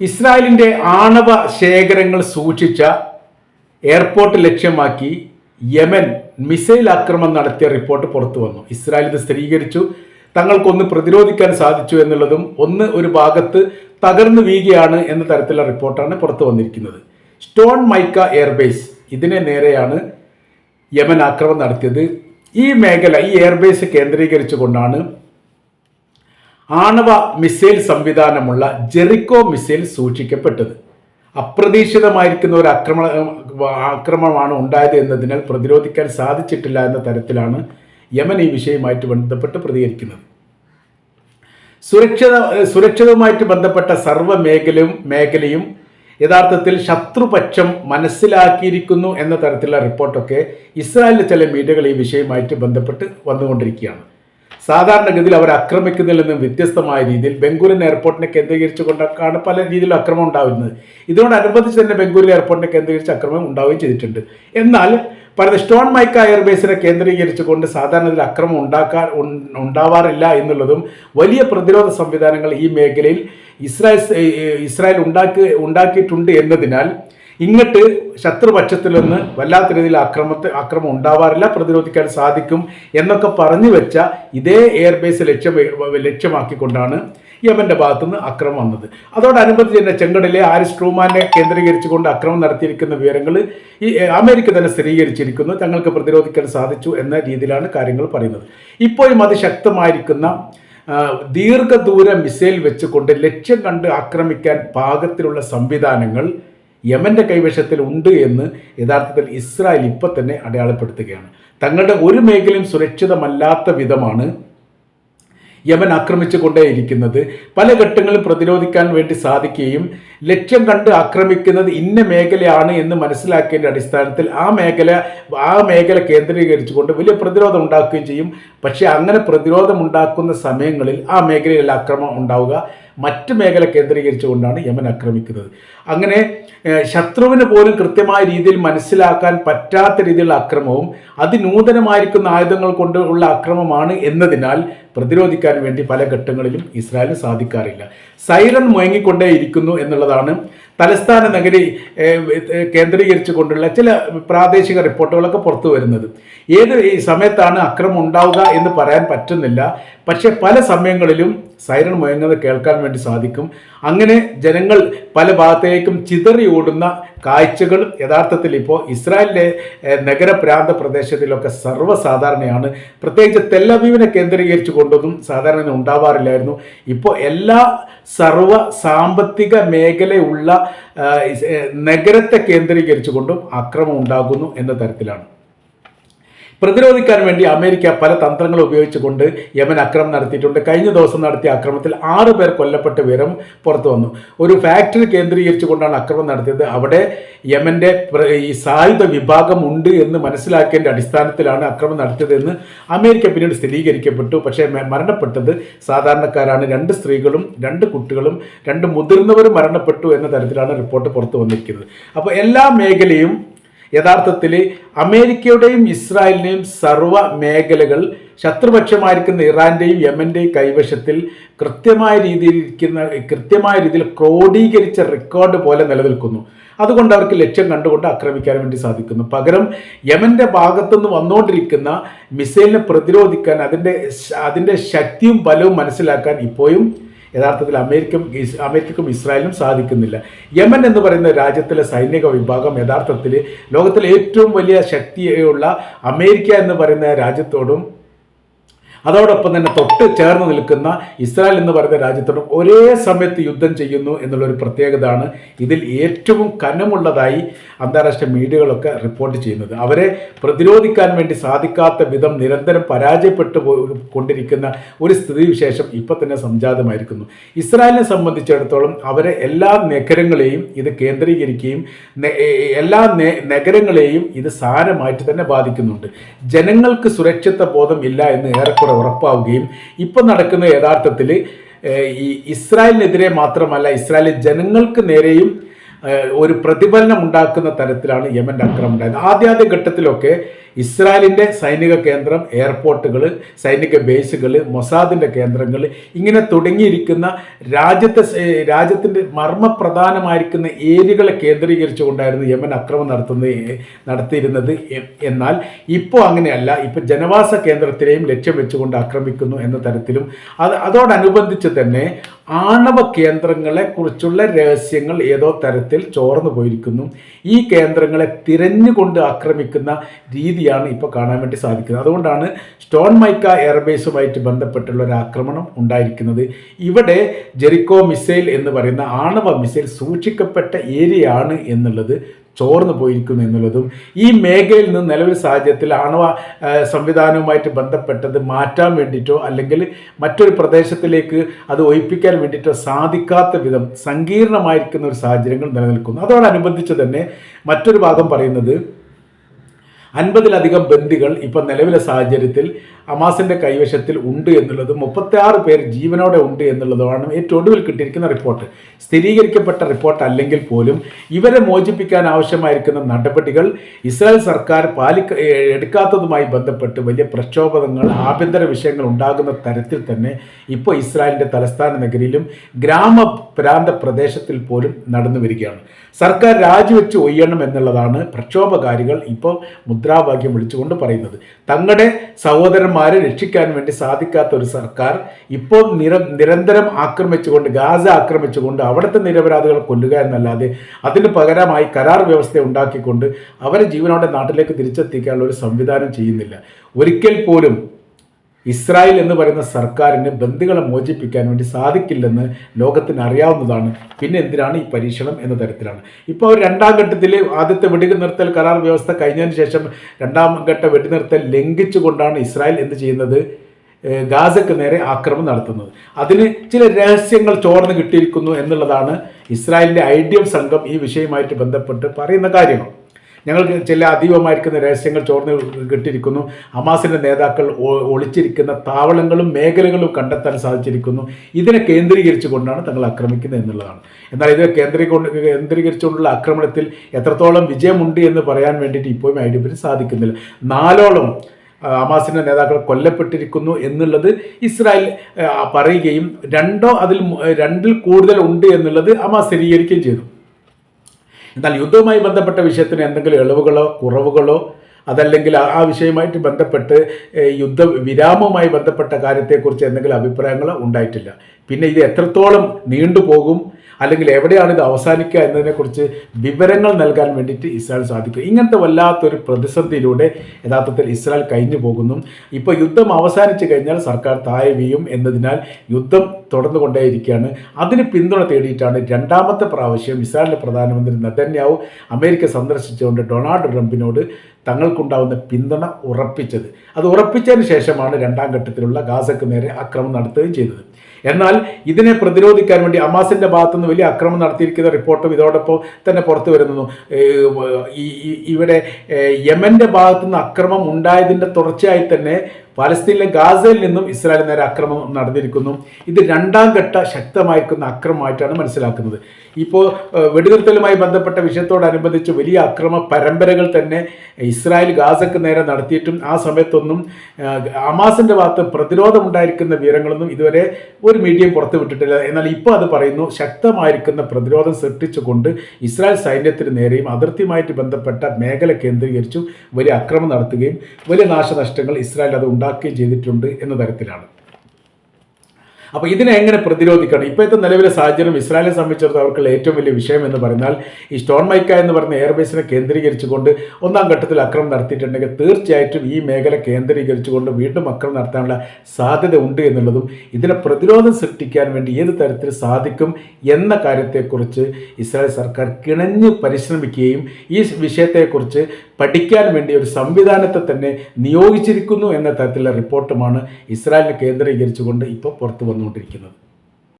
ഇസ്രായേലിന്റെ ആണവ ശേഖരങ്ങൾ സൂക്ഷിച്ച എയർപോർട്ട് ലക്ഷ്യമാക്കി യമൻ മിസൈൽ ആക്രമണം നടത്തിയ റിപ്പോർട്ട് പുറത്തു വന്നു. ഇസ്രായേൽ ഇത് സ്ഥിരീകരിച്ചു. തങ്ങൾക്കൊന്ന് പ്രതിരോധിക്കാൻ സാധിച്ചു എന്നുള്ളതും ഒന്ന് ഒരു ഭാഗത്ത് തകർന്നു വീഴുകയാണ് എന്ന തരത്തിലുള്ള റിപ്പോർട്ടാണ് പുറത്തു വന്നിരിക്കുന്നത്. സ്റ്റോൺ മൈക്ക എയർബേസ് ഇതിനെ നേരെയാണ് യമൻ ആക്രമണം നടത്തിയത്. ഈ മേഖല ഈ എയർബേസ് കേന്ദ്രീകരിച്ചുകൊണ്ടാണ് ആണവ മിസൈൽ സംവിധാനമുള്ള ജെറിക്കോ മിസൈൽ സൂക്ഷിക്കപ്പെട്ടത്. അപ്രതീക്ഷിതമായിരിക്കുന്ന ഒരു ആക്രമണ ആക്രമണമാണ് ഉണ്ടായത് എന്നതിനാൽ പ്രതിരോധിക്കാൻ സാധിച്ചിട്ടില്ല എന്ന തരത്തിലാണ് യമൻ ഈ വിഷയവുമായിട്ട് ബന്ധപ്പെട്ട് പ്രതികരിക്കുന്നത്. സുരക്ഷിത സുരക്ഷിതവുമായിട്ട് ബന്ധപ്പെട്ട സർവ മേഖലയും മേഖലയും യഥാർത്ഥത്തിൽ ശത്രുപക്ഷം മനസ്സിലാക്കിയിരിക്കുന്നു എന്ന തരത്തിലുള്ള റിപ്പോർട്ടൊക്കെ ഇസ്രായേലിലെ ചില മീഡിയകൾ ഈ വിഷയവുമായിട്ട് ബന്ധപ്പെട്ട് വന്നുകൊണ്ടിരിക്കുകയാണ്. സാധാരണഗതിയിൽ അവർ ആക്രമിക്കുന്നതിൽ നിന്നും വ്യത്യസ്തമായ രീതിയിൽ ബംഗൂരിൻ എയർപോർട്ടിനെ കേന്ദ്രീകരിച്ചുകൊണ്ടൊക്കെയാണ് പല രീതിയിലും അക്രമം ഉണ്ടാവുന്നത്. ഇതിനോടനുബന്ധിച്ച് തന്നെ ബംഗൂരിൻ എയർപോർട്ടിനെ കേന്ദ്രീകരിച്ച് അക്രമം ഉണ്ടാവുകയും ചെയ്തിട്ടുണ്ട്. എന്നാൽ പറയുന്നത് സ്റ്റോൺ മൈക്ക എയർബേസിനെ കേന്ദ്രീകരിച്ചുകൊണ്ട് സാധാരണ ഇതിൽ അക്രമം ഉണ്ടാക്കാൻ ഉണ്ടാവാറില്ല എന്നുള്ളതും വലിയ പ്രതിരോധ സംവിധാനങ്ങൾ ഈ മേഖലയിൽ ഇസ്രായേൽ ഇസ്രായേൽ ഉണ്ടാക്കി ഉണ്ടാക്കിയിട്ടുണ്ട് എന്നതിനാൽ ഇങ്ങോട്ട് ശത്രുപക്ഷത്തിൽ നിന്ന് വല്ലാത്ത രീതിയിൽ ആക്രമത്തെ ആക്രമം ഉണ്ടാവാറില്ല പ്രതിരോധിക്കാൻ സാധിക്കും എന്നൊക്കെ പറഞ്ഞു വെച്ച ഇതേ എയർബേസ് ലക്ഷ്യം ലക്ഷ്യമാക്കിക്കൊണ്ടാണ് യമന്റെ ഭാഗത്തുനിന്ന് അക്രമം വന്നത്. അതോടനുബന്ധിച്ച് തന്നെ ചെങ്കടലിലെ ആരിസ് ട്രൂമാനെ കേന്ദ്രീകരിച്ചുകൊണ്ട് അക്രമം നടത്തിയിരിക്കുന്ന വിവരങ്ങൾ ഈ അമേരിക്ക തന്നെ സ്ഥിരീകരിച്ചിരിക്കുന്നു. തങ്ങൾക്ക് പ്രതിരോധിക്കാൻ സാധിച്ചു എന്ന രീതിയിലാണ് കാര്യങ്ങൾ പറയുന്നത്. ഇപ്പോഴും അതിശക്തമായിരിക്കുന്ന ശക്തമായിരിക്കുന്ന ദീർഘദൂര മിസൈൽ വെച്ചുകൊണ്ട് ലക്ഷ്യം കണ്ട് ആക്രമിക്കാൻ പാകത്തിലുള്ള സംവിധാനങ്ങൾ യമന്റെ കൈവശത്തിൽ ഉണ്ട് എന്ന് യഥാർത്ഥത്തിൽ ഇസ്രായേൽ ഇപ്പം തന്നെ അടയാളപ്പെടുത്തുകയാണ്. തങ്ങളുടെ ഒരു മേഖലയും സുരക്ഷിതമല്ലാത്ത വിധമാണ് യമൻ ആക്രമിച്ചു കൊണ്ടേയിരിക്കുന്നത് പല ഘട്ടങ്ങളും പ്രതിരോധിക്കാൻ വേണ്ടി സാധിക്കുകയും ലക്ഷ്യം കണ്ട് ആക്രമിക്കുന്നത് ഇന്ന മേഖലയാണ് എന്ന് മനസ്സിലാക്കിയതിന്റെ അടിസ്ഥാനത്തിൽ ആ മേഖല ആ മേഖല കേന്ദ്രീകരിച്ചുകൊണ്ട് വലിയ പ്രതിരോധം ഉണ്ടാക്കുകയും ചെയ്യും. പക്ഷേ അങ്ങനെ പ്രതിരോധം ഉണ്ടാക്കുന്ന സമയങ്ങളിൽ ആ മേഖലയിൽ ആക്രമണം ഉണ്ടാവുക മറ്റ് മേഖല കേന്ദ്രീകരിച്ചുകൊണ്ടാണ് യമൻ ആക്രമിക്കുന്നത്. അങ്ങനെ ശത്രുവിന് പോലും കൃത്യമായ രീതിയിൽ മനസ്സിലാക്കാൻ പറ്റാത്ത രീതിയിലുള്ള അക്രമവും അതിനൂതനമായിരിക്കുന്ന ആയുധങ്ങൾ കൊണ്ടുള്ള അക്രമമാണ് എന്നതിനാൽ പ്രതിരോധിക്കാൻ വേണ്ടി പല ഘട്ടങ്ങളിലും ഇസ്രായേലിന് സാധിക്കാറില്ല. സൈറൺ മുയങ്ങിക്കൊണ്ടേയിരിക്കുന്നു എന്നുള്ളതാണ് തലസ്ഥാന നഗരി കേന്ദ്രീകരിച്ചു കൊണ്ടുള്ള ചില പ്രാദേശിക റിപ്പോർട്ടുകളൊക്കെ പുറത്തു വരുന്നത്. ഏത് ഈ സമയത്താണ് അക്രമം ഉണ്ടാവുക എന്ന് പറയാൻ പറ്റുന്നില്ല. പക്ഷേ പല സമയങ്ങളിലും സൈറൺ മുഴങ്ങുന്നത് കേൾക്കാൻ വേണ്ടി സാധിക്കും. അങ്ങനെ ജനങ്ങൾ പല ഭാഗത്തേക്കും ചിതറി ഓടുന്ന കാഴ്ചകൾ യഥാർത്ഥത്തിൽ ഇപ്പോൾ ഇസ്രായേലിലെ നഗരപ്രാന്ത പ്രദേശത്തിലൊക്കെ സർവസാധാരണയാണ്. പ്രത്യേകിച്ച് തെല്ലവീവിനെ കേന്ദ്രീകരിച്ചു കൊണ്ടൊന്നും സാധാരണ ഉണ്ടാവാറില്ലായിരുന്നു. ഇപ്പോൾ എല്ലാ സർവ സാമ്പത്തിക മേഖലയുള്ള നഗരത്തെ കേന്ദ്രീകരിച്ചുകൊണ്ടും അക്രമം ഉണ്ടാകുന്നു എന്ന തരത്തിലാണ്. പ്രതിരോധിക്കാൻ വേണ്ടി അമേരിക്ക പല തന്ത്രങ്ങൾ ഉപയോഗിച്ചുകൊണ്ട് യമൻ ആക്രമണം നടത്തിയിട്ടുണ്ട്. കഴിഞ്ഞ ദിവസം നടത്തിയ ആക്രമണത്തിൽ ആറ് പേർ കൊല്ലപ്പെട്ട വിവരം പുറത്തു വന്നു. ഒരു ഫാക്ടറി കേന്ദ്രീകരിച്ചുകൊണ്ടാണ് ആക്രമണം നടത്തിയത്. അവിടെ യമന്റെ ഈ സായുധ വിഭാഗം ഉണ്ട് എന്ന് മനസ്സിലാക്കിയതിന്റെ അടിസ്ഥാനത്തിലാണ് ആക്രമണം നടത്തിയതെന്ന് അമേരിക്ക പിന്നീട് സ്ഥിരീകരിക്കപ്പെട്ടു. പക്ഷേ മരണപ്പെട്ടത് സാധാരണക്കാരാണ്. രണ്ട് സ്ത്രീകളും രണ്ട് കുട്ടികളും രണ്ട് മുതിർന്നവരും മരണപ്പെട്ടു എന്ന തരത്തിലാണ് റിപ്പോർട്ട് പുറത്തു വന്നിരിക്കുന്നത്. അപ്പോൾ എല്ലാ മേഖലയും യഥാർത്ഥത്തിൽ അമേരിക്കയുടെയും ഇസ്രായേലിന്റെയും സർവ മേഖലകൾ ശത്രുപക്ഷമായിരിക്കുന്ന ഇറാന്റെയും യമന്റെയും കൈവശത്തിൽ കൃത്യമായ രീതിയിൽ ഇരിക്കുന്ന കൃത്യമായ രീതിയിൽ ക്രോഡീകരിച്ച റെക്കോർഡ് പോലെ നിലനിൽക്കുന്നു. അതുകൊണ്ട് അവർക്ക് ലക്ഷ്യം കണ്ടുകൊണ്ട് ആക്രമിക്കാൻ വേണ്ടി സാധിക്കുന്നു. പകരം യമന്റെ ഭാഗത്തുനിന്ന് വന്നുകൊണ്ടിരിക്കുന്ന മിസൈലിനെ പ്രതിരോധിക്കാൻ അതിന്റെ അതിന്റെ ശക്തിയും ബലവും മനസ്സിലാക്കാൻ ഇപ്പോഴും യഥാർത്ഥത്തിൽ അമേരിക്കും അമേരിക്കക്കും ഇസ്രായേലിനും സാധിക്കുന്നില്ല. യമൻ എന്ന് പറയുന്ന രാജ്യത്തിലെ സൈനിക വിഭാഗം യഥാർത്ഥത്തിൽ ലോകത്തിലെ ഏറ്റവും വലിയ ശക്തിയുള്ള അമേരിക്ക എന്ന് പറയുന്ന രാജ്യത്തോടും അതോടൊപ്പം തന്നെ തൊട്ട് ചേർന്ന് നിൽക്കുന്ന ഇസ്രായേൽ എന്ന് പറയുന്ന രാജ്യത്തോടും ഒരേ സമയത്ത് യുദ്ധം ചെയ്യുന്നു എന്നുള്ളൊരു പ്രത്യേകതയാണ് ഇതിൽ ഏറ്റവും കനമുള്ളതായി അന്താരാഷ്ട്ര മീഡിയകളൊക്കെ റിപ്പോർട്ട് ചെയ്യുന്നത്. അവരെ പ്രതിരോധിക്കാൻ വേണ്ടി സാധിക്കാത്ത വിധം നിരന്തരം പരാജയപ്പെട്ടു കൊണ്ടിരിക്കുന്ന ഒരു സ്ഥിതിവിശേഷം ഇപ്പം തന്നെ സംജാതമായിരിക്കുന്നു. ഇസ്രായേലിനെ സംബന്ധിച്ചിടത്തോളം അവരെ എല്ലാ നഗരങ്ങളെയും ഇത് കേന്ദ്രീകരിക്കുകയും എല്ലാ നഗരങ്ങളെയും ഇത് സാരമായിട്ട് തന്നെ ബാധിക്കുന്നുണ്ട്. ജനങ്ങൾക്ക് സുരക്ഷിത ബോധം ഇല്ല എന്ന് ഏറെക്കുറെ ഉറപ്പാവുകയും ഇപ്പം നടക്കുന്ന യഥാർത്ഥത്തിൽ ഈ ഇസ്രായേലിനെതിരെ മാത്രമല്ല ഇസ്രായേലി ജനങ്ങൾക്ക് നേരെയും ഒരു പ്രതിഫലനം ഉണ്ടാക്കുന്ന തരത്തിലാണ് യമന്റെ ആക്രമണം ഉണ്ടായത്. ആദ്യാദ്യ ഘട്ടത്തിലൊക്കെ ഇസ്രായേലിന്റെ സൈനിക കേന്ദ്രം എയർപോർട്ടുകൾ സൈനിക ബേസുകൾ മൊസാദിന്റെ കേന്ദ്രങ്ങൾ ഇങ്ങനെ തുടങ്ങിയിരിക്കുന്ന രാജ്യത്തെ രാജ്യത്തിന്റെ മർമ്മപ്രധാനമായിരിക്കുന്ന ഏരിയകളെ കേന്ദ്രീകരിച്ചുകൊണ്ടായിരുന്നു യമൻ അക്രമം നടത്തുന്ന നടത്തിയിരുന്നത്. എന്നാൽ ഇപ്പോൾ അങ്ങനെയല്ല. ഇപ്പോൾ ജനവാസ കേന്ദ്രത്തിനെയും ലക്ഷ്യം വെച്ചുകൊണ്ട് ആക്രമിക്കുന്നു എന്ന തരത്തിലും അത് അതോടനുബന്ധിച്ച് തന്നെ ആണവ കേന്ദ്രങ്ങളെ കുറിച്ചുള്ള രഹസ്യങ്ങൾ ഏതോ തരത്തിൽ ചോർന്നു പോയിരിക്കുന്നു. ഈ കേന്ദ്രങ്ങളെ തിരഞ്ഞുകൊണ്ട് ആക്രമിക്കുന്ന രീതിയാണ് ഇപ്പോൾ കാണാൻ വേണ്ടി സാധിക്കുന്നത്. അതുകൊണ്ടാണ് സ്റ്റോൺ മൈക്ക എയർബേസുമായിട്ട് ബന്ധപ്പെട്ടുള്ള ഒരു ആക്രമണം ഉണ്ടായിരിക്കുന്നത്. ഇവിടെ ജെറിക്കോ മിസൈൽ എന്ന് പറയുന്ന ആണവ മിസൈൽ സൂക്ഷിക്കപ്പെട്ട ഏരിയ ആണ് എന്നുള്ളത് ചോർന്നു പോയിരിക്കുന്നു എന്നുള്ളതും ഈ മേഖലയിൽ നിന്ന് നിലവിൽ സാഹചര്യത്തിൽ ആണവ സംവിധാനവുമായിട്ട് ബന്ധപ്പെട്ടത് മാറ്റാൻ വേണ്ടിയിട്ടോ അല്ലെങ്കിൽ മറ്റൊരു പ്രദേശത്തിലേക്ക് അത് ഒഴിപ്പിക്കാൻ വേണ്ടിയിട്ടോ സാധിക്കാത്ത വിധം സങ്കീർണമായിരിക്കുന്ന ഒരു സാഹചര്യങ്ങൾ നിലനിൽക്കുന്നു. അതോടനുബന്ധിച്ച് തന്നെ മറ്റൊരു ഭാഗം പറയുന്നത് അൻപതിലധികം ബന്ദികൾ ഇപ്പം നിലവിലെ സാഹചര്യത്തിൽ അമാസിന്റെ കൈവശത്തിൽ ഉണ്ട് എന്നുള്ളതും മുപ്പത്തിയാറ് പേർ ജീവനോടെ ഉണ്ട് എന്നുള്ളതുമാണ് ഏറ്റവും ഒടുവിൽ കിട്ടിയിരിക്കുന്ന റിപ്പോർട്ട്. സ്ഥിരീകരിക്കപ്പെട്ട റിപ്പോർട്ട് അല്ലെങ്കിൽ പോലും ഇവരെ മോചിപ്പിക്കാൻ ആവശ്യമായിരിക്കുന്ന നടപടികൾ ഇസ്രായേൽ സർക്കാർ പാലിക്ക എടുക്കാത്തതുമായി ബന്ധപ്പെട്ട് വലിയ പ്രക്ഷോഭങ്ങൾ ആഭ്യന്തര വിഷയങ്ങൾ ഉണ്ടാകുന്ന തരത്തിൽ തന്നെ ഇപ്പോൾ ഇസ്രായേലിന്റെ തലസ്ഥാന നഗരിയിലും ഗ്രാമപ്രാന്ത പ്രദേശത്തിൽ പോലും നടന്നു വരികയാണ്. സർക്കാർ രാജിവെച്ച് ഒയ്യണം എന്നുള്ളതാണ് പ്രക്ഷോഭകാരികൾ ഇപ്പോൾ മുദ്രാവാക്യം വിളിച്ചുകൊണ്ട് പറയുന്നത്. തങ്ങളുടെ സഹോദരന്മാരെ രക്ഷിക്കാൻ വേണ്ടി സാധിക്കാത്ത ഒരു സർക്കാർ ഇപ്പോൾ നിര നിരന്തരം ആക്രമിച്ചുകൊണ്ട് ഗാസ ആക്രമിച്ചുകൊണ്ട് അവിടുത്തെ നിരപരാധികളെ കൊല്ലുക എന്നല്ലാതെ അതിന് പകരമായി കരാർ വ്യവസ്ഥ ഉണ്ടാക്കിക്കൊണ്ട് അവരെ ജീവനോടെ നാട്ടിലേക്ക് തിരിച്ചെത്തിക്കാനുള്ള ഒരു സംവിധാനം ചെയ്യുന്നില്ല. ഒരിക്കൽ പോലും ഇസ്രായേൽ എന്ന് പറയുന്ന സർക്കാരിന് ബന്ധുക്കളെ മോചിപ്പിക്കാൻ വേണ്ടി സാധിക്കില്ലെന്ന് ലോകത്തിന് അറിയാവുന്നതാണ്. പിന്നെ എന്തിനാണ് ഈ പരീക്ഷണം എന്ന തരത്തിലാണ്. ഇപ്പോൾ രണ്ടാം ഘട്ടത്തിൽ ആദ്യത്തെ വെടിനിർത്തൽ കരാർ വ്യവസ്ഥ കഴിഞ്ഞതിന് ശേഷം രണ്ടാം ഘട്ട വെടിനിർത്തൽ ലംഘിച്ചുകൊണ്ടാണ് ഇസ്രായേൽ എന്ത് ചെയ്യുന്നത്? ഗാസയ്ക്ക് നേരെ ആക്രമണം നടത്തുന്നത്. അതിന് ചില രഹസ്യങ്ങൾ ചോർന്ന് കിട്ടിയിരിക്കുന്നു എന്നുള്ളതാണ് ഇസ്രായേലിന്റെ ഐ സംഘം ഈ വിഷയമായിട്ട് ബന്ധപ്പെട്ട് പറയുന്ന കാര്യങ്ങൾ. ഞങ്ങൾക്ക് ചില അതീവമായിരിക്കുന്ന രഹസ്യങ്ങൾ ചോർന്ന് കിട്ടിയിരിക്കുന്നു. ഹമാസിന്റെ നേതാക്കൾ ഒളിച്ചിരിക്കുന്ന താവളങ്ങളും മേഖലകളും കണ്ടെത്താൻ സാധിച്ചിരിക്കുന്നു. ഇതിനെ കേന്ദ്രീകരിച്ചുകൊണ്ടാണ് തങ്ങൾ ആക്രമിക്കുന്നത് എന്നുള്ളതാണ്. എന്നാൽ ഇത് കേന്ദ്രീകൊണ്ട് കേന്ദ്രീകരിച്ചുകൊണ്ടുള്ള ആക്രമണത്തിൽ എത്രത്തോളം വിജയമുണ്ട് എന്ന് പറയാൻ വേണ്ടിയിട്ട് ഇപ്പോഴും ഐ ഡി സാധിക്കുന്നില്ല. നാലോളം ഹമാസിന്റെ നേതാക്കൾ കൊല്ലപ്പെട്ടിരിക്കുന്നു എന്നുള്ളത് ഇസ്രായേൽ പറയുകയും രണ്ടോ അതിൽ രണ്ടിൽ കൂടുതൽ ഉണ്ട് എന്നുള്ളത് ഹമാസ് സ്ഥിരീകരിക്കുകയും ചെയ്തു. എന്നാൽ യുദ്ധവുമായി ബന്ധപ്പെട്ട വിഷയത്തിന് എന്തെങ്കിലും ഇളവുകളോ കുറവുകളോ അതല്ലെങ്കിൽ ആ വിഷയമായിട്ട് ബന്ധപ്പെട്ട് യുദ്ധ വിരാമവുമായി ബന്ധപ്പെട്ട കാര്യത്തെക്കുറിച്ച് എന്തെങ്കിലും അഭിപ്രായങ്ങളോ ഉണ്ടായിട്ടില്ല. പിന്നെ ഇത് എത്രത്തോളം നീണ്ടുപോകും അല്ലെങ്കിൽ എവിടെയാണ് ഇത് അവസാനിക്കുക എന്നതിനെക്കുറിച്ച് വിവരങ്ങൾ നൽകാൻ വേണ്ടിയിട്ട് ഇസ്രായേൽ സാധിക്കും. ഇങ്ങനത്തെ വല്ലാത്തൊരു പ്രതിസന്ധിയിലൂടെ യഥാർത്ഥത്തിൽ ഇസ്രായേൽ കഴിഞ്ഞു പോകുന്നു. ഇപ്പോൾ യുദ്ധം അവസാനിച്ചു കഴിഞ്ഞാൽ സർക്കാർ താഴെ എന്നതിനാൽ യുദ്ധം തുടർന്നു തുടർന്നുകൊണ്ടേയിരിക്കുകയാണ്. അതിന് പിന്തുണ തേടിയിട്ടാണ് രണ്ടാമത്തെ പ്രാവശ്യം ഇസ്രായേലിന്റെ പ്രധാനമന്ത്രി നെതന്യാവു അമേരിക്ക സന്ദർശിച്ചുകൊണ്ട് ഡൊണാൾഡ് ട്രംപിനോട് തങ്ങൾക്കുണ്ടാവുന്ന പിന്തുണ ഉറപ്പിച്ചത്. അത് ഉറപ്പിച്ചതിന് ശേഷമാണ് രണ്ടാം ഘട്ടത്തിലുള്ള ഗാസക്ക് നേരെ ആക്രമണം നടത്തുകയും ചെയ്തത്. എന്നാൽ ഇതിനെ പ്രതിരോധിക്കാൻ വേണ്ടി അമാസിന്റെ ഭാഗത്തുനിന്ന് വലിയ അക്രമം നടത്തിയിരിക്കുന്ന റിപ്പോർട്ടും ഇതോടൊപ്പം തന്നെ പുറത്തു വരുന്നു. ഇവിടെ യമന്റെ ഭാഗത്തുനിന്ന് അക്രമം ഉണ്ടായതിന്റെ തുടർച്ചയായി തന്നെ പാലസ്തീനിലെ ഗാസയിൽ നിന്നും ഇസ്രായേൽ നേരെ ആക്രമണം നടന്നിരിക്കുന്നു. ഇത് രണ്ടാം ഘട്ട ശക്തമായിരിക്കുന്ന അക്രമമായിട്ടാണ് മനസ്സിലാക്കുന്നത്. ഇപ്പോൾ വെടിനിർത്തലുമായി ബന്ധപ്പെട്ട വിഷയത്തോടനുബന്ധിച്ച് വലിയ അക്രമ പരമ്പരകൾ തന്നെ ഇസ്രായേൽ ഗാസക്ക് നേരെ നടത്തിയിട്ടും ആ സമയത്തൊന്നും അമാസിന്റെ ഭാഗത്ത് പ്രതിരോധമുണ്ടായിരിക്കുന്ന വിവരങ്ങളൊന്നും ഇതുവരെ ഒരു മീഡിയം പുറത്തു വിട്ടിട്ടില്ല. എന്നാൽ ഇപ്പോൾ അത് പറയുന്നു ശക്തമായിരിക്കുന്ന പ്രതിരോധം സൃഷ്ടിച്ചുകൊണ്ട് ഇസ്രായേൽ സൈന്യത്തിന് നേരെയും അതിർത്തിയുമായിട്ട് ബന്ധപ്പെട്ട മേഖല കേന്ദ്രീകരിച്ചു വലിയ അക്രമം നടത്തുകയും വലിയ നാശനഷ്ടങ്ങൾ ഇസ്രായേൽ അത് ഉണ്ടാക്കുകയും ചെയ്തിട്ടുണ്ട് എന്ന തരത്തിലാണ്. അപ്പോൾ ഇതിനെ എങ്ങനെ പ്രതിരോധിക്കണം? ഇപ്പോഴത്തെ നിലവിലെ സാഹചര്യം ഇസ്രായേലിനെ സംബന്ധിച്ചിടത്തോളം അവർക്കുള്ള ഏറ്റവും വലിയ വിഷയം എന്ന് പറഞ്ഞാൽ ഈ സ്റ്റോൺ മൈക്ക എന്ന് പറയുന്ന എയർബേസിനെ കേന്ദ്രീകരിച്ചുകൊണ്ട് ഒന്നാം ഘട്ടത്തിൽ അക്രമം നടത്തിയിട്ടുണ്ടെങ്കിൽ തീർച്ചയായിട്ടും ഈ മേഖല കേന്ദ്രീകരിച്ചുകൊണ്ട് വീണ്ടും അക്രമം നടത്താനുള്ള സാധ്യത ഉണ്ട് എന്നുള്ളതും ഇതിനെ പ്രതിരോധം സൃഷ്ടിക്കാൻ വേണ്ടി ഏത് തരത്തിൽ സാധിക്കും എന്ന കാര്യത്തെക്കുറിച്ച് ഇസ്രായേൽ സർക്കാർ കിണഞ്ഞ് പരിശ്രമിക്കുകയും ഈ വിഷയത്തെക്കുറിച്ച് പഠിക്കാൻ വേണ്ടി ഒരു സംവിധാനത്തെ തന്നെ നിയോഗിച്ചിരിക്കുന്നു എന്ന തരത്തിലുള്ള റിപ്പോർട്ടുമാണ് ഇസ്രായേലിനെ കേന്ദ്രീകരിച്ചുകൊണ്ട് ഇപ്പോൾ പുറത്തു വന്നുകൊണ്ടിരിക്കുന്നത്